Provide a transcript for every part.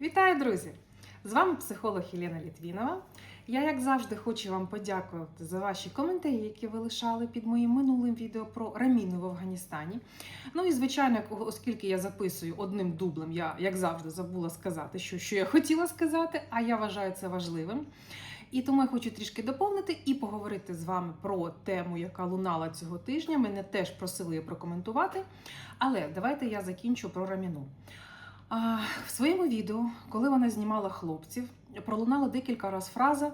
Вітаю, друзі! З вами психолог Єлена Літвінова. Я, як завжди, хочу вам подякувати за ваші коментарі, які ви лишали під моїм минулим відео про раміну в Афганістані. Ну і звичайно, оскільки я записую одним дублем, я, як завжди, забула сказати, що, що я хотіла сказати, а я вважаю це важливим. І тому я хочу трішки доповнити і поговорити з вами про тему, яка лунала цього тижня. Мене теж просили прокоментувати. Але давайте я закінчу про раміну. В своєму відео, коли вона знімала хлопців, пролунала декілька разів фраза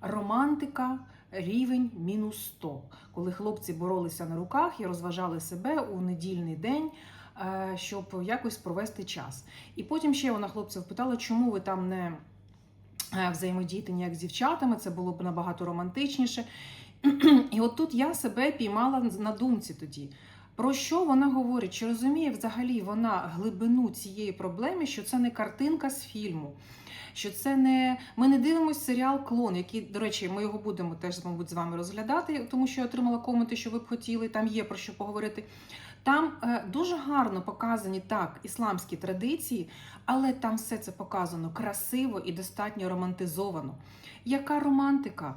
романтика. Рівень мінус 100, коли хлопці боролися на руках і розважали себе у недільний день, е, щоб якось провести час. І потім ще вона хлопців питала, чому ви там не е, взаємодієте ніяк з дівчатами, це було б набагато романтичніше. І от тут я себе піймала на думці тоді. Про що вона говорить? Чи розуміє взагалі вона глибину цієї проблеми, що це не картинка з фільму? Що це не ми не дивимося серіал Клон, який, до речі, ми його будемо теж, мабуть, з вами розглядати, тому що я отримала коменти, що ви б хотіли. Там є про що поговорити. Там е, дуже гарно показані так ісламські традиції, але там все це показано красиво і достатньо романтизовано. Яка романтика?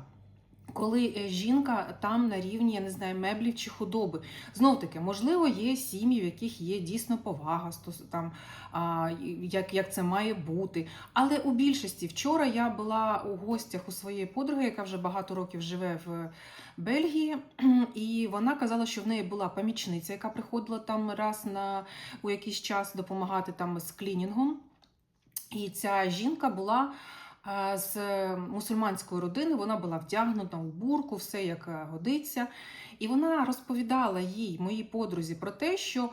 Коли е, жінка там на рівні, я не знаю, меблів чи худоби. Знов таки, можливо, є сім'ї, в яких є дійсно повага, там, а, як, як це має бути. Але у більшості вчора я була у гостях у своєї подруги, яка вже багато років живе в Бельгії, і вона казала, що в неї була помічниця, яка приходила там раз на у якийсь час допомагати там з клінінгом. І ця жінка була з мусульманської родини. Вона була вдягнута у бурку, все як е, годиться. І вона розповідала їй, моїй подрузі, про те, що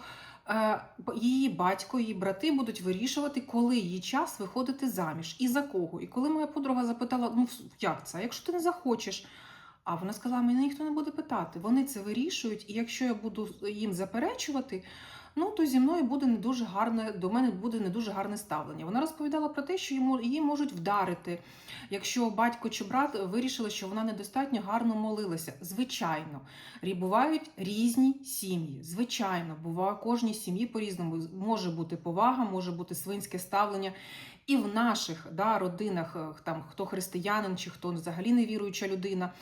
е, її батько, її брати будуть вирішувати, коли її час виходити заміж і за кого. І коли моя подруга запитала, ну як це? Якщо ти не захочеш. А вона сказала, мене ніхто не буде питати. Вони це вирішують, і якщо я буду їм заперечувати, ну то зі мною буде не дуже гарне, до мене буде не дуже гарне ставлення. Вона розповідала про те, що йому її можуть вдарити, якщо батько чи брат вирішили, що вона недостатньо гарно молилася. Звичайно, бувають різні сім'ї. Звичайно, буває кожній сім'ї по-різному. Може бути повага, може бути свинське ставлення. І в наших да, родинах, там хто християнин чи хто взагалі невіруюча людина,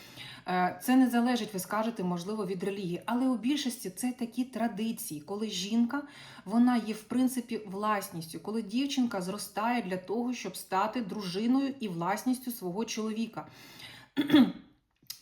е, це не залежить, ви скажете, можливо, від релігії. Але у більшості це такі традиції, коли жінка вона є в принципі власністю, коли дівчинка зростає для того, щоб стати дружиною і власністю свого чоловіка.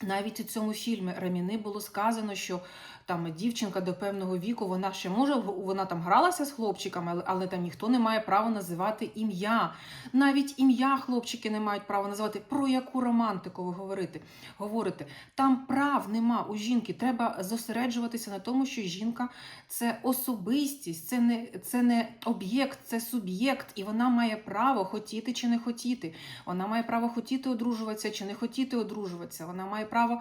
Навіть у цьому фільмі Раміни було сказано, що там дівчинка до певного віку, вона ще може вона там гралася з хлопчиками, але, але там ніхто не має права називати ім'я. Навіть ім'я хлопчики не мають права називати. Про яку романтику ви говорите? говорите? Там прав нема у жінки. Треба зосереджуватися на тому, що жінка це особистість, це не це не об'єкт, це суб'єкт, і вона має право хотіти чи не хотіти. Вона має право хотіти одружуватися чи не хотіти одружуватися. Вона має право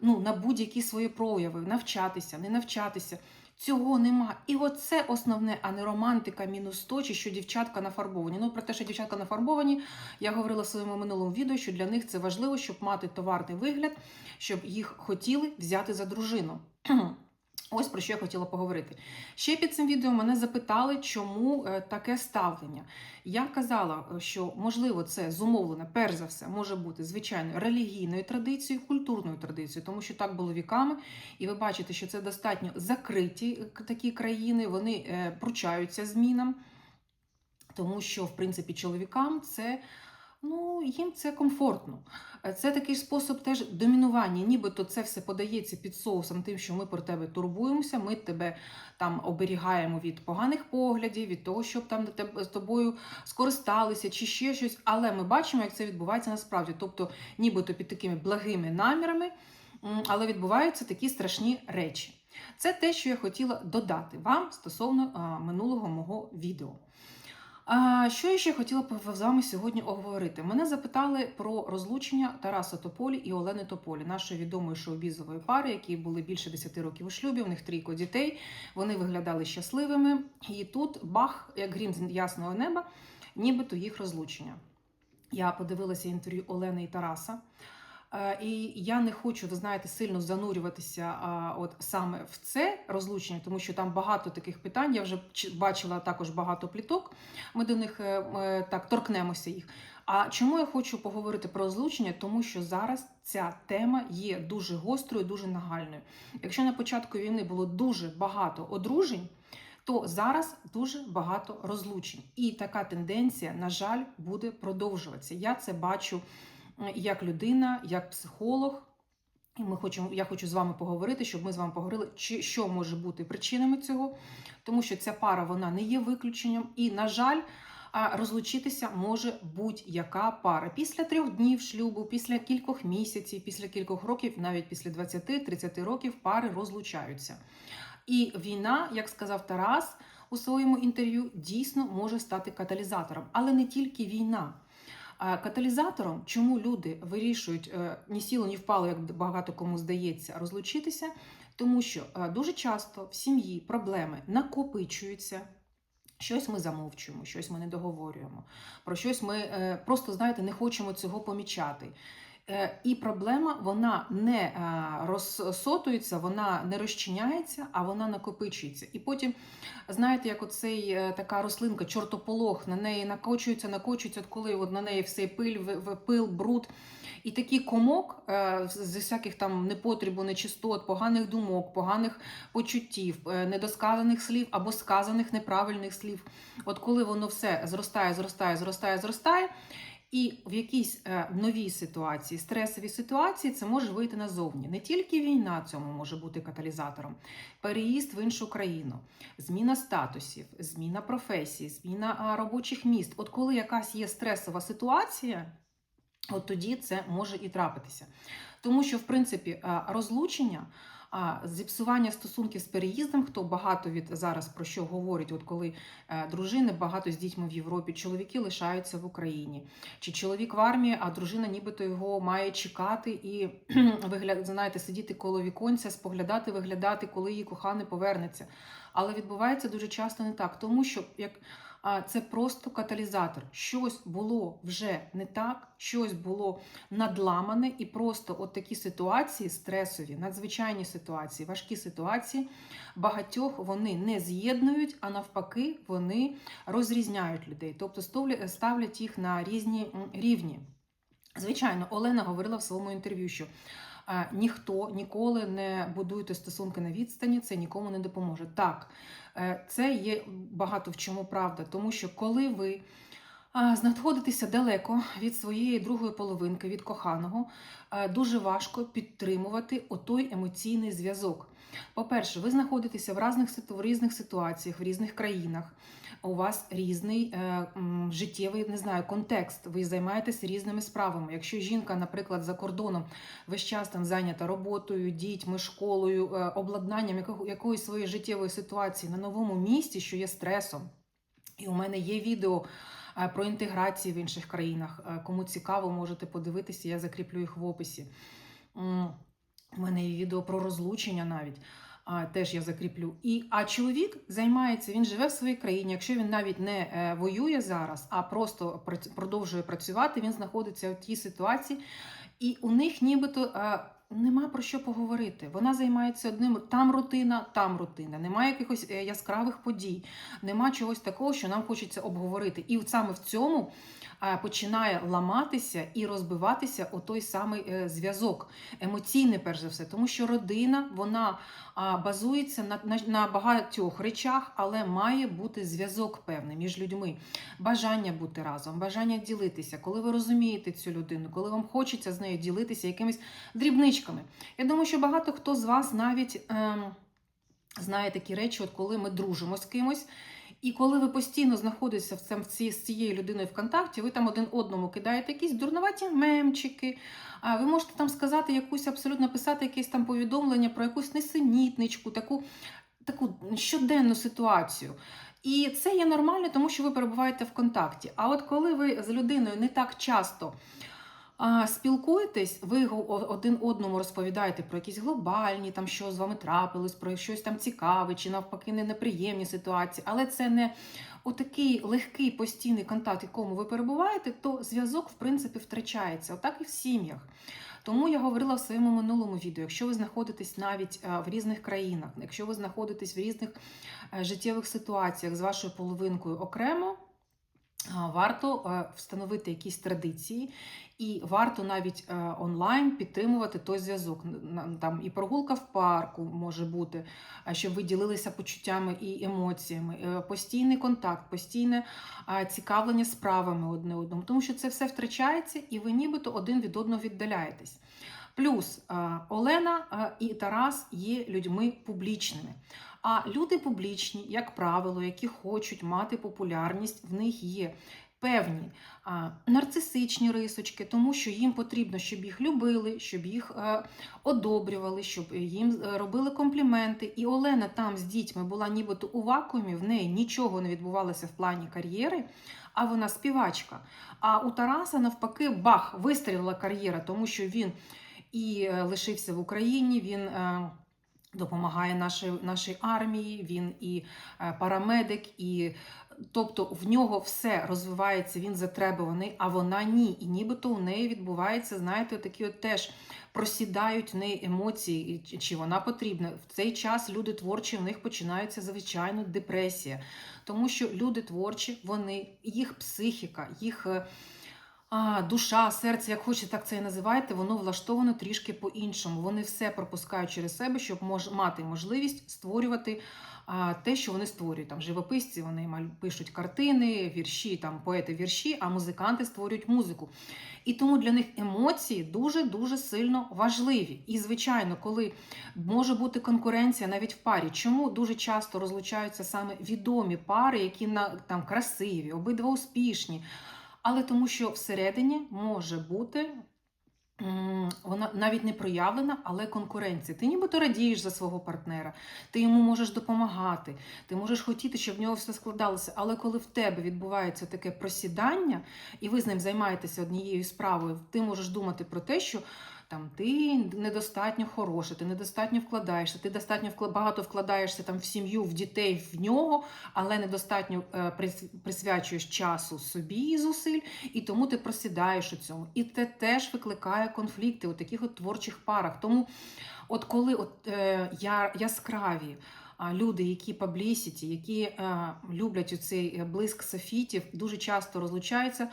ну, на будь-які свої прояви, навчатися, не навчатися. Цього нема. І оце основне, а не романтика мінус 100, чи що дівчатка нафарбовані. Ну, про те, що дівчатка нафарбовані, я говорила в своєму минулому відео, що для них це важливо, щоб мати товарний вигляд, щоб їх хотіли взяти за дружину. Ось про що я хотіла поговорити. Ще під цим відео мене запитали, чому е, таке ставлення. Я казала, е, що можливо це зумовлено, перш за все, може бути звичайно релігійною традицією, культурною традицією, тому що так було віками, і ви бачите, що це достатньо закриті е, такі країни, вони пручаються змінам, тому що, в принципі, чоловікам це ну, їм це комфортно. Е, це такий спосіб теж домінування, нібито це все подається під соусом, тим, що ми про тебе турбуємося, ми тебе там оберігаємо від поганих поглядів, від того, щоб там з тобою скористалися чи ще щось. Але ми бачимо, як це відбувається насправді. Тобто, нібито під такими благими намірами, але відбуваються такі страшні речі. Це те, що я хотіла додати вам стосовно минулого мого відео. Що я ще хотіла б з вами сьогодні оговорити? Мене запитали про розлучення Тараса Тополі і Олени Тополі, нашої відомої шоу-бізової пари, які були більше 10 років у шлюбі. У них трійко дітей. Вони виглядали щасливими. І тут бах, як грім з ясного неба, нібито їх розлучення. Я подивилася інтерв'ю Олени і Тараса. І я не хочу, ви знаєте, сильно занурюватися от саме в це розлучення, тому що там багато таких питань. Я вже бачила також багато пліток. Ми до них е, е, так торкнемося їх. А чому я хочу поговорити про розлучення? Тому що зараз ця тема є дуже гострою, дуже нагальною. Якщо на початку війни було дуже багато одружень, то зараз дуже багато розлучень. І така тенденція, на жаль, буде продовжуватися. Я це бачу як людина, як психолог. І ми хочемо, я хочу з вами поговорити, щоб ми з вами поговорили, чи що може бути причинами цього, тому що ця пара вона не є виключенням. І, на жаль, розлучитися може будь-яка пара після трьох днів шлюбу, після кількох місяців, після кількох років, навіть після 20-30 років пари розлучаються. І війна, як сказав Тарас у своєму інтерв'ю, дійсно може стати каталізатором, але не тільки війна. Каталізатором, чому люди вирішують е, ні сіло, ні впало, як багато кому здається, розлучитися, тому що е, дуже часто в сім'ї проблеми накопичуються. Щось ми замовчуємо, щось ми не договорюємо, про щось ми е, просто, знаєте, не хочемо цього помічати. Е, І проблема вона не е, розсотується, вона не розчиняється, а вона накопичується. І потім, знаєте, як оцей е, така рослинка, чортополох, на неї накочується, накочується, коли от на неї все пиль, пил, бруд. І такий комок з всяких там непотрібу, нечистот, поганих думок, поганих почуттів, недосказаних слів або сказаних неправильних слів. От коли воно все зростає, зростає, зростає, зростає. І в якійсь е, новій ситуації, стресовій ситуації, це може вийти назовні. Не тільки війна цьому може бути каталізатором, переїзд в іншу країну, зміна статусів, зміна професії, зміна робочих місць. От коли якась є стресова ситуація, от тоді це може і трапитися. Тому що, в принципі, а, розлучення. Зіпсування стосунків з переїздом, хто багато від зараз про що говорить, от коли е, дружини багато з дітьми в Європі, чоловіки лишаються в Україні, чи чоловік в армії, а дружина нібито його має чекати і знаєте, сидіти коло віконця, споглядати, виглядати, коли її коханий повернеться. Але відбувається дуже часто не так, тому що як а, це просто каталізатор. Щось було вже не так, щось було надламане, і просто от такі ситуації стресові, надзвичайні ситуації, важкі ситуації, багатьох вони не з'єднують, а навпаки, вони розрізняють людей, тобто ставлять їх на різні рівні. Звичайно, Олена говорила в своєму інтерв'ю, що ніхто ніколи не будуйте стосунки на відстані, це нікому не допоможе. Так, е, це є багато в чому правда, тому що коли ви знаходитеся далеко від своєї другої половинки, від коханого, е, дуже важко підтримувати отой емоційний зв'язок. По-перше, ви знаходитеся в різних ситуаціях, в різних країнах. У вас різний е, життєвий не знаю, контекст. Ви займаєтеся різними справами. Якщо жінка, наприклад, за кордоном весь час там зайнята роботою, дітьми, школою, е, обладнанням якого- якоїсь своєї життєвої ситуації на новому місці, що є стресом. І у мене є відео е, про інтеграції в інших країнах. Кому цікаво, можете подивитися, я закріплю їх в описі. У мене є відео про розлучення навіть. Теж я закріплю. І, а чоловік займається, він живе в своїй країні. Якщо він навіть не е, воює зараз, а просто продовжує працювати, він знаходиться в тій ситуації, і у них нібито е, нема про що поговорити. Вона займається одним, там рутина, там рутина. Немає якихось е, яскравих подій, нема чогось такого, що нам хочеться обговорити. І саме в цьому починає ламатися і розбиватися отой самий е, зв'язок, емоційний, перш за все, тому що родина вона базується на багатьох речах, але має бути зв'язок певний між людьми, бажання бути разом, бажання ділитися, коли ви розумієте цю людину, коли вам хочеться з нею ділитися якимись дрібничками. Я думаю, що багато хто з вас навіть ем, знає такі речі, от коли ми дружимо з кимось. І коли ви постійно знаходитеся в цьому, в ці, з цією людиною в контакті, ви там один одному кидаєте якісь дурноваті мемчики, а ви можете там сказати якусь абсолютно писати якесь там повідомлення про якусь несенітничку, таку, таку щоденну ситуацію. І це є нормально, тому що ви перебуваєте в контакті. А от коли ви з людиною не так часто спілкуєтесь, ви один одному розповідаєте про якісь глобальні, там що з вами трапилось, про щось там цікаве, чи навпаки не неприємні ситуації, але це не отакий легкий постійний контакт, якому ви перебуваєте, то зв'язок в принципі втрачається. Отак і в сім'ях. Тому я говорила в своєму минулому відео: якщо ви знаходитесь навіть е, в різних країнах, якщо ви знаходитесь в різних е, життєвих ситуаціях з вашою половинкою окремо. Варто е, встановити якісь традиції, і варто навіть е, онлайн підтримувати той зв'язок. Там і прогулка в парку може бути, щоб ви ділилися почуттями і емоціями, е, постійний контакт, постійне цікавлення справами одне одному, тому що це все втрачається, і ви нібито один від одного віддаляєтесь. Плюс Олена і Тарас є людьми публічними. А люди публічні, як правило, які хочуть мати популярність, в них є певні а, нарцисичні рисочки, тому що їм потрібно, щоб їх любили, щоб їх е, одобрювали, щоб їм е, робили компліменти. І Олена там з дітьми була нібито у вакуумі, в неї нічого не відбувалося в плані кар'єри, а вона співачка. А у Тараса, навпаки, бах, вистрілила кар'єра, тому що він і е, лишився в Україні. він... е, Допомагає нашій, нашій армії, він і е, парамедик, і тобто в нього все розвивається, він затребуваний, а вона ні. І нібито у неї відбувається, знаєте, такі от теж просідають в неї емоції, чи- вона потрібна. В цей час люди творчі, в них починається звичайно депресія. Тому що люди творчі, вони, їх психіка, їх. А, душа, серце, як хочете, так це і називайте, воно влаштовано трішки по-іншому. Вони все пропускають через себе, щоб мож, мати можливість створювати те, що вони створюють. Там живописці вони пишуть картини, вірші, там поети вірші, а музиканти створюють музику. І тому для них емоції дуже дуже сильно важливі. І звичайно, коли може бути конкуренція навіть в парі, чому дуже часто розлучаються саме відомі пари, які на там красиві, обидва успішні. Але тому що всередині може бути вона навіть не проявлена, але конкуренція. Ти нібито радієш за свого партнера, ти йому можеш допомагати, ти можеш хотіти, щоб в нього все складалося. Але коли в тебе відбувається таке просідання, і ви з ним займаєтеся однією справою, ти можеш думати про те, що. Там ти недостатньо хороша, ти недостатньо вкладаєшся, ти достатньо багато вкладаєшся там в сім'ю, в дітей, в нього, але недостатньо е, присвячуєш часу собі і зусиль, і тому ти просідаєш у цьому. І це теж викликає конфлікти у таких от творчих парах. Тому, от коли от, е, я, яскраві а, люди, які паблісіті, які е, люблять оцей блиск софітів, дуже часто розлучаються.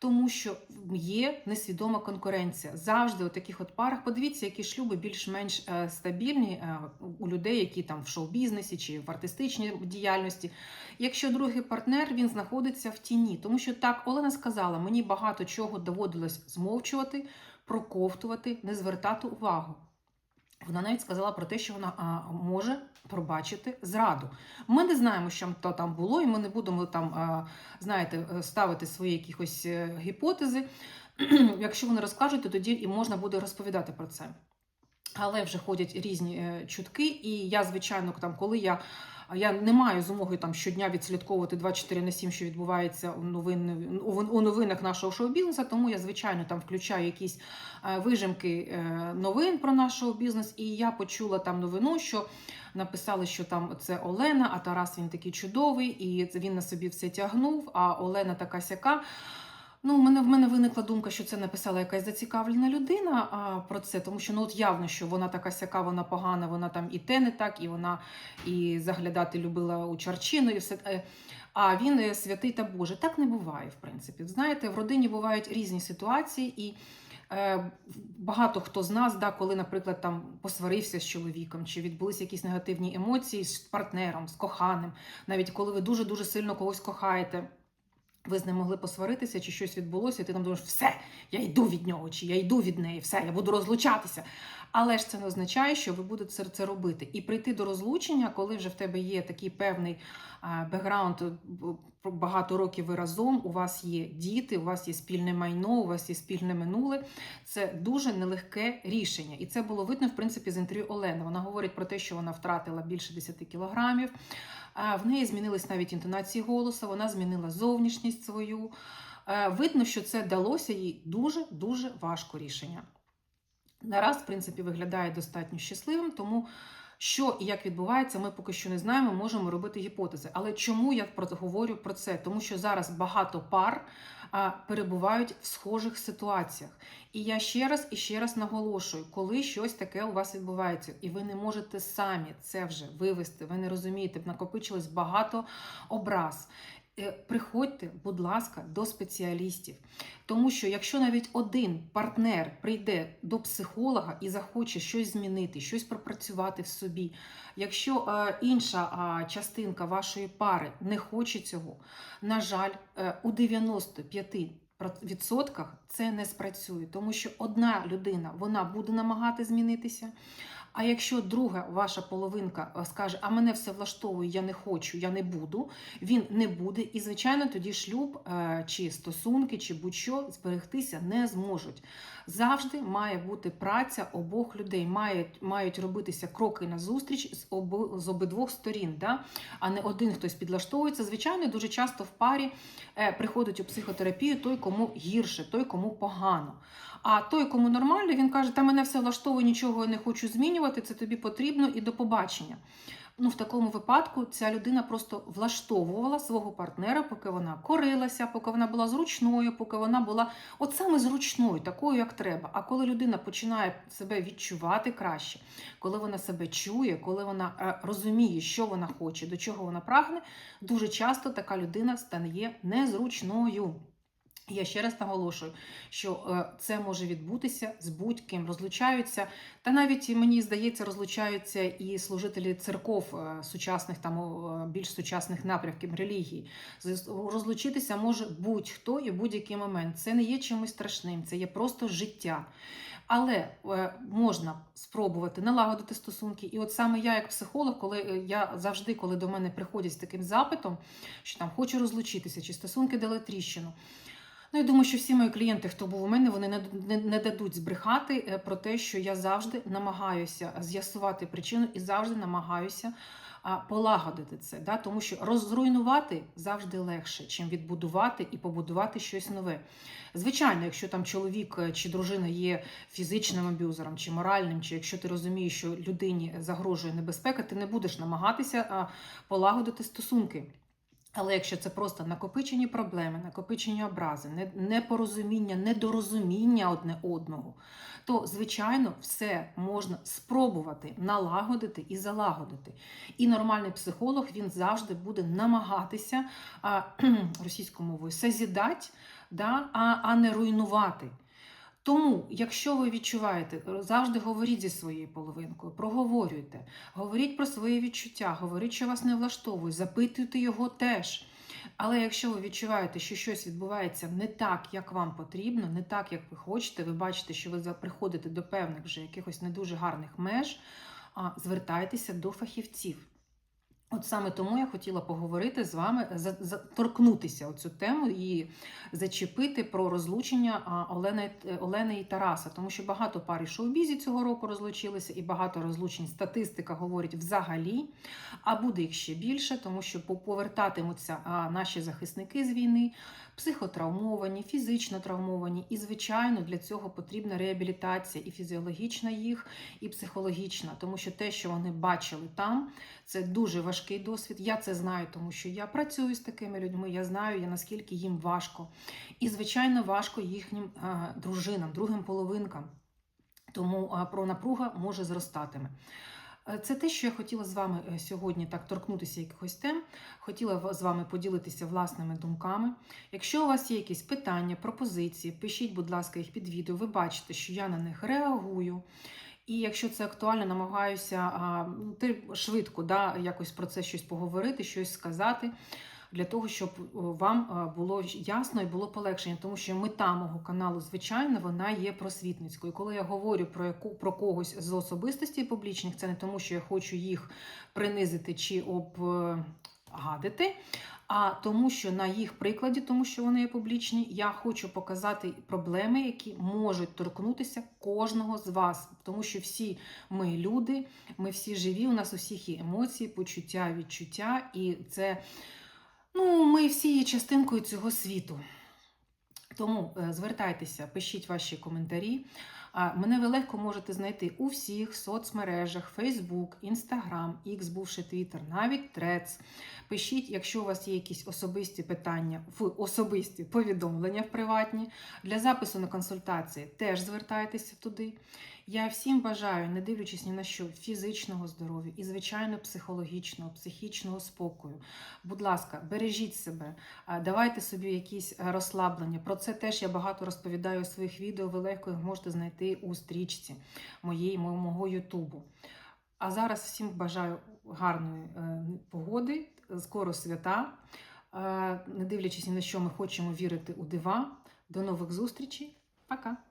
Тому що є несвідома конкуренція. Завжди у таких от парах. Подивіться, які шлюби більш-менш е, стабільні е, у людей, які там в шоу-бізнесі чи в артистичній діяльності. Якщо другий партнер він знаходиться в тіні, тому що так Олена сказала, мені багато чого доводилось змовчувати, проковтувати, не звертати увагу. Вона навіть сказала про те, що вона а, може пробачити зраду. Ми не знаємо, що то там було, і ми не будемо там, а, знаєте, е, ставити свої якісь е, гіпотези. Якщо вони розкажуть, то тоді і можна буде розповідати про це. Але вже ходять різні е, чутки, і я, звичайно, там, коли я. Я не маю змоги там щодня відслідковувати 24 на 7, що відбувається у, новин, у, новинах нашого шоу-бізнесу, тому я, звичайно, там включаю якісь е, вижимки е, новин про наш шоу-бізнес, і я почула там новину, що написали, що там це Олена, а Тарас він такий чудовий, і він на собі все тягнув, а Олена така сяка. Ну, в мене в мене виникла думка, що це написала якась зацікавлена людина а, про це, тому що ну от явно, що вона така сяка, вона погана, вона там і те не так, і вона і заглядати любила у чарчину, і все. е, А він е, святий та Божий. Так не буває, в принципі. Знаєте, в родині бувають різні ситуації, і е, багато хто з нас, да, коли, наприклад, там посварився з чоловіком, чи відбулися якісь негативні емоції з партнером, з коханим, навіть коли ви дуже дуже сильно когось кохаєте. Ви з ним могли посваритися, чи щось відбулося, і ти там думаєш, все, я йду від нього, чи я йду від неї, все, я буду розлучатися. Але ж це не означає, що ви будете це, робити. І прийти до розлучення, коли вже в тебе є такий певний бекграунд, е, багато років ви разом, у вас є діти, у вас є спільне майно, у вас є спільне минуле. Це дуже нелегке рішення. І це було видно, в принципі, з інтерв'ю Олени. Вона говорить про те, що вона втратила більше 10 кілограмів. А, В неї змінились навіть інтонації голосу, вона змінила зовнішність свою. Е, Видно, що це далося їй дуже-дуже важко рішення. Нараз, в принципі, виглядає достатньо щасливим, тому що і як відбувається, ми поки що не знаємо, можемо робити гіпотези. Але чому я говорю про це? Тому що зараз багато пар перебувають в схожих ситуаціях. І я ще раз і ще раз наголошую, коли щось таке у вас відбувається, і ви не можете самі це вже вивести, ви не розумієте, накопичилось багато образ. Е, Приходьте, будь ласка, до спеціалістів. Тому що якщо навіть один партнер прийде до психолога і захоче щось змінити, щось пропрацювати в собі, якщо е, інша е, частинка вашої пари не хоче цього, на жаль, е, у 95 відсотках це не спрацює, тому що одна людина вона буде намагати змінитися. А якщо друга ваша половинка е, скаже, а мене все влаштовує, я не хочу, я не буду, він не буде. І, звичайно, тоді шлюб е, чи стосунки, чи будь-що зберегтися не зможуть. Завжди має бути праця обох людей, мають, мають робитися кроки назустріч з, оби, з обидвох сторін, да? а не один хтось підлаштовується. Звичайно, дуже часто в парі е, приходить у психотерапію той, кому гірше, той, кому погано. А той, кому нормально, він каже, та мене все влаштовує, нічого я не хочу змінювати, це тобі потрібно і до побачення. Ну, в такому випадку ця людина просто влаштовувала свого партнера, поки вона корилася, поки вона була зручною, поки вона була от саме зручною, такою, як треба. А коли людина починає себе відчувати краще, коли вона себе чує, коли вона е, розуміє, що вона хоче, до чого вона прагне, дуже часто така людина стає незручною. Я ще раз наголошую, що е, це може відбутися з будь-ким, розлучаються, та навіть мені здається, розлучаються і служителі церков е, сучасних, там е, більш сучасних напрямків релігії. Розлучитися може будь-хто і в будь-який момент. Це не є чимось страшним, це є просто життя. Але можна спробувати налагодити стосунки. І от саме я, як психолог, коли я завжди, коли до мене приходять з таким запитом, що там хочу розлучитися, чи стосунки дали тріщину. Ну, я думаю, що всі мої клієнти, хто був у мене, вони не, не, не дадуть збрехати е, про те, що я завжди намагаюся з'ясувати причину і завжди намагаюся а, полагодити це. Да? Тому що розруйнувати завжди легше, чим відбудувати і побудувати щось нове. Звичайно, якщо там чоловік е, чи дружина є фізичним аб'юзером чи моральним, чи якщо ти розумієш, що людині загрожує небезпека, ти не будеш намагатися полагодити стосунки. Але якщо це просто накопичені проблеми, накопичені образи, непорозуміння, недорозуміння одне одного, то звичайно все можна спробувати налагодити і залагодити. І нормальний психолог він завжди буде намагатися російською мовою созідати, да, а, а не руйнувати. Тому, якщо ви відчуваєте, завжди говоріть зі своєю половинкою, проговорюйте, говоріть про свої відчуття, говоріть, що вас не влаштовує, запитуйте його теж. Але якщо ви відчуваєте, що щось відбувається не так, як вам потрібно, не так, як ви хочете, ви бачите, що ви приходите до певних вже якихось не дуже гарних меж, звертайтеся до фахівців. От саме тому я хотіла поговорити з вами, за- за- цю оцю тему і зачепити про розлучення Олени, е, Олени і Тараса, тому що багато пар шоу-бізі цього року розлучилися, і багато розлучень статистика говорить взагалі. А буде їх ще більше, тому що по- повертатимуться наші захисники з війни, психотравмовані, фізично травмовані. І, звичайно, для цього потрібна реабілітація і фізіологічна їх, і психологічна, тому що те, що вони бачили там, це дуже важкий досвід. Я це знаю, тому що я працюю з такими людьми. Я знаю, я наскільки їм важко. І, звичайно, важко їхнім дружинам, другим половинкам. Тому про напруга може зростатиме. Е, Це те, що я хотіла з вами е, сьогодні так торкнутися якихось тем. Хотіла з вами поділитися власними думками. Якщо у вас є якісь питання, пропозиції, пишіть, будь ласка, їх під відео. Ви бачите, що я на них реагую. І якщо це актуально, намагаюся ну, швидко да, якось про це щось поговорити, щось сказати. Для того, щоб вам було ясно і було полегшення, тому що мета мого каналу, звичайно, вона є просвітницькою. Коли я говорю про яку про когось з особистостей публічних, це не тому, що я хочу їх принизити чи обгадити, а тому, що на їх прикладі, тому що вони є публічні, я хочу показати проблеми, які можуть торкнутися кожного з вас, тому що всі ми люди, ми всі живі, у нас у всіх є емоції, почуття, відчуття, і це ну, ми всі є частинкою цього світу. Тому е, звертайтеся, пишіть ваші коментарі. Мене ви легко можете знайти у всіх соцмережах: Facebook, Instagram, X, бувши Twitter, навіть Threads. Пишіть, якщо у вас є якісь особисті питання в особисті повідомлення в приватні. Для запису на консультації теж звертайтеся туди. Я всім бажаю, не дивлячись ні на що, фізичного здоров'я і, звичайно, психологічного, психічного спокою. Будь ласка, бережіть себе, давайте собі якісь е, розслаблення. Про це теж я багато розповідаю у своїх відео. Ви легко їх можете знайти у стрічці моєї мого Ютубу. А зараз всім бажаю гарної е, погоди, скоро свята. Е, Не дивлячись ні на що, ми хочемо вірити у дива. До нових зустрічей. Пока!